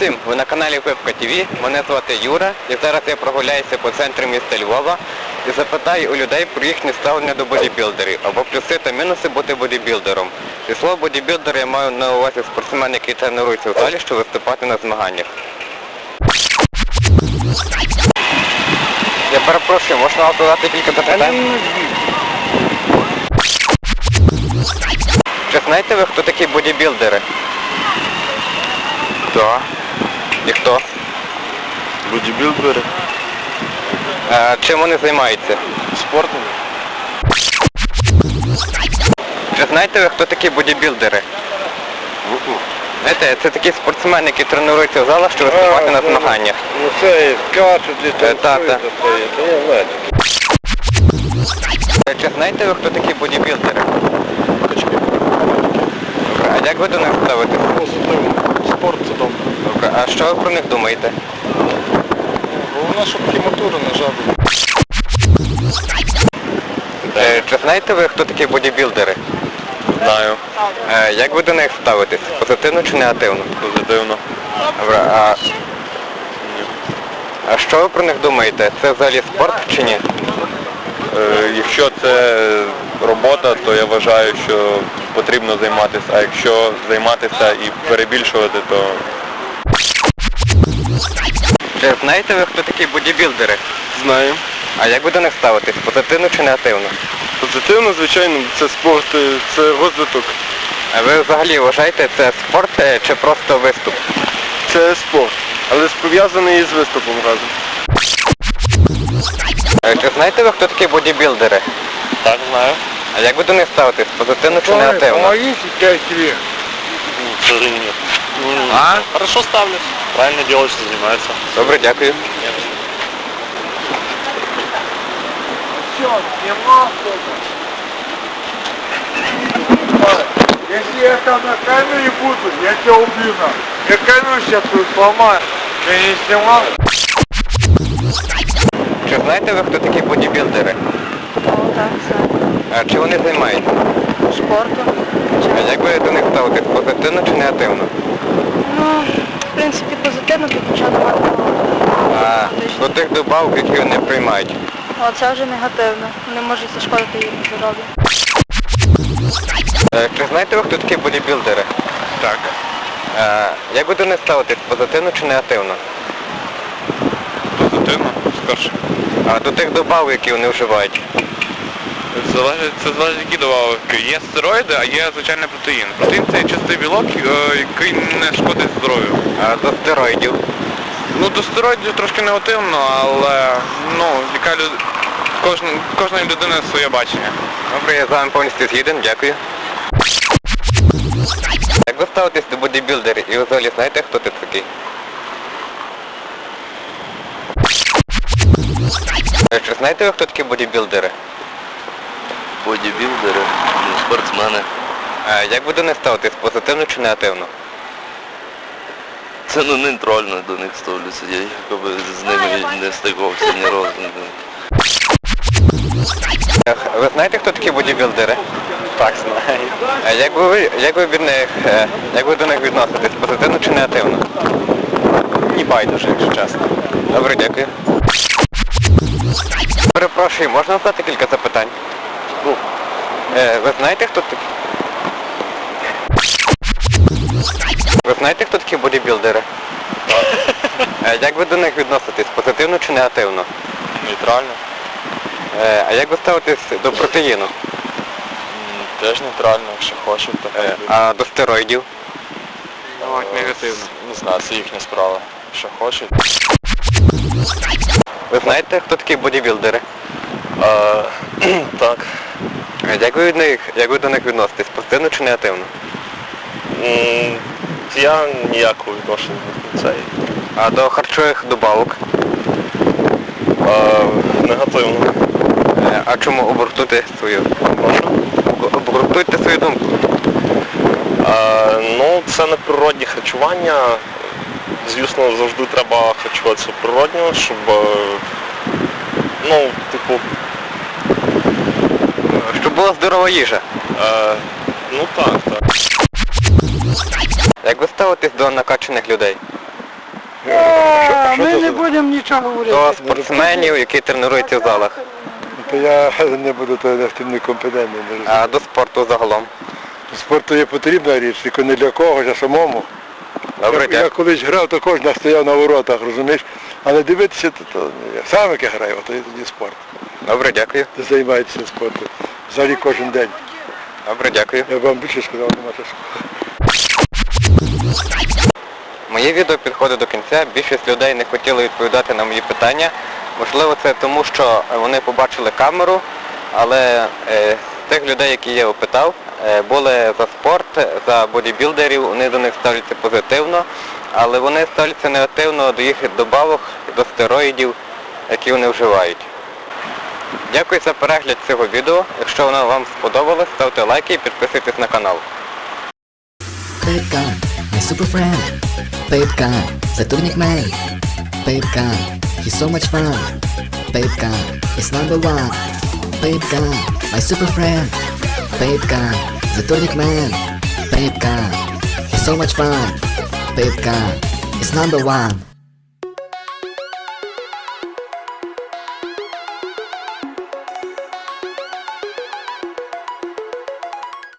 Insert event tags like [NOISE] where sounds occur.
Всім! Ви на каналі Пепка ТВ. Мене звати Юра і зараз я прогуляюся по центру міста Львова і запитаю у людей про їхнє ставлення до бодібілдерів або плюси та мінуси бути бодібілдером. Зі слова бодібілдер я маю на увазі спортсмен, який тренується в залі, щоб виступати на змаганнях. Я перепрошую, можна вам задати кілька запитань? Чи знаєте ви, хто такі бодібілдери? Так, І хто? бодібілдери, Е, чим вони займаються? спортом. Чи знаєте ви, хто такі бодібілдери? Знаєте, це такі спортсмени, які тренуються в залах, щоб виступати на змаганнях. Ну це скачуть, десь Е, та, та. танцюють, то я знаю. Е, Чи знаєте ви, хто такі бодібілдери? Качки. А як ви до них ставитесь? Спорт це добре. А що ви про них думаєте? Головне, щоб хіматури не жадали. Е, Чи знаєте ви, хто такі бодібілдери? Знаю. Е, Як ви до них ставитесь? Позитивно чи негативно? Позитивно. Добре, а... А що ви про них думаєте? Це взагалі спорт чи ні? Е, якщо це робота, то я вважаю, що потрібно займатися, а якщо займатися і перебільшувати, то Чи знаєте ви, хто такі бодібілдери? знаю. А як ви до них ставитесь? Позитивно чи негативно? Позитивно, звичайно, це спорт, це розвиток. А ви взагалі вважаєте це спорт е, чи просто виступ? Це спорт, але пов'язаний із виступом разом. Е, Чи знаєте ви, хто такі бодібілдери? Так, знаю. А як ви до них ставитесь? Позитивно чи негативно? А? Хорошо ставлю. Правильно делаешь, что занимается. Добре, дякую. Если я там на камере буду, я тебя убью на. Я камеру сейчас тут сломаю. Я не снимал. Чи знаєте ви, хто такі бодібілдери? О, так, знаю. А чи вони займаються? Спортом. А як ви до них ставитесь? Позитивно чи негативно? Ну, принципі, позитивно немає такого. А до тих добавок, які вони приймають. А це вже негативно. Вони можуть зашкодити їм здоров'ю. Е, Чи знаєте ви, хто такі бодібілдери? Так. А, як ви до них ставитесь? Позитивно чи негативно? Позитивно, скорше. А до тих добавок, які вони вживають? Залежить, це залежить які добавки. Є стероїди, а є звичайний протеїн. Протеїн це чистий білок, е, який не шкодить здоров'ю. А до стероїдів? Ну до стероїдів трошки негативно, але ну, яка люд... Кожна, кожної людини своє бачення. Добре, я з вами повністю згіден, дякую. Як ви ставитесь до бодібілдерів і ви взагалі знаєте, хто ти такий? Е, Чи знаєте ви, хто такі бодібілдери? бодібілдери, ну, спортсмени. А як ви до них ставитесь? Позитивно чи негативно? Це ну нейтрально до них ставлюся. Я якби з ними не стикався ні разу. Ви знаєте, хто такі бодібілдери? Так, знаю. А як ви, як ви від них, е, як ви до них відноситесь? Позитивно чи негативно? Ні байдуже, якщо чесно. Добре, дякую. Перепрошую, можна задати кілька запитань? Ну. Е, ви знаєте, хто такі? Знаєте, хто такі бодібілдери? Е, як ви до них відноситесь? Позитивно чи негативно? Нейтрально. Е, а як ви ставитесь до протеїну? Теж нейтрально, якщо хочуть, то Е, а до стероїдів? негативно. Не знаю, це їхня справа. Що хочуть. Ви знаєте, хто такі бодібілдери? [CLEARS THROAT] Так. Е, Як ви від них, як ви до них відноситесь? Позитивно чи негативно? М, Я ніякого відношення до цей. А до харчових добавок? А, негативно. Е, А чому обґрунтуйте свою? Об- Обґрунтуйте свою думку. А, ну, це не природні харчування. Звісно, завжди треба харчуватися природньо, щоб, е, ну, типу, Щоб була здорова їжа. е, ну так, так. Як ви ставитесь до накачаних людей? А, ми не будемо нічого говорити. До спортсменів, які тренуються в залах, То я [LAUGHS] не буду то в не компетентний. Не розумію. а до спорту загалом. Спорту є потрібна річ, тільки не для когось, а самому. Добре, я, я дякую. колись грав, також не стояв на воротах, розумієш? Але дивитися, то, то я. сам як я граю, то є тоді спорт. Добре, дякую. Ти займаєшся спортом. Взагалі кожен день. Добре, дякую. Я б вам більше сказав, нема часу. Моє відео підходить до кінця. Більшість людей не хотіли відповідати на мої питання. Можливо, це тому, що вони побачили камеру, але е, з тих людей, які я опитав, е, були за спорт, за бодібілдерів, вони до них ставляться позитивно, але вони ставляться негативно до їх добавок, до стероїдів, які вони вживають. Дякую за перегляд цього відео. Якщо воно вам сподобалось, ставте лайки і підписуйтесь на канал. Superfriend, Babe the Saturnic Man, Babe he's so much fun, Babe Guy, is number one, Babe My my Superfriend, Babe the Saturnic Man, Babe he's so much fun, Babe Guy, is number one.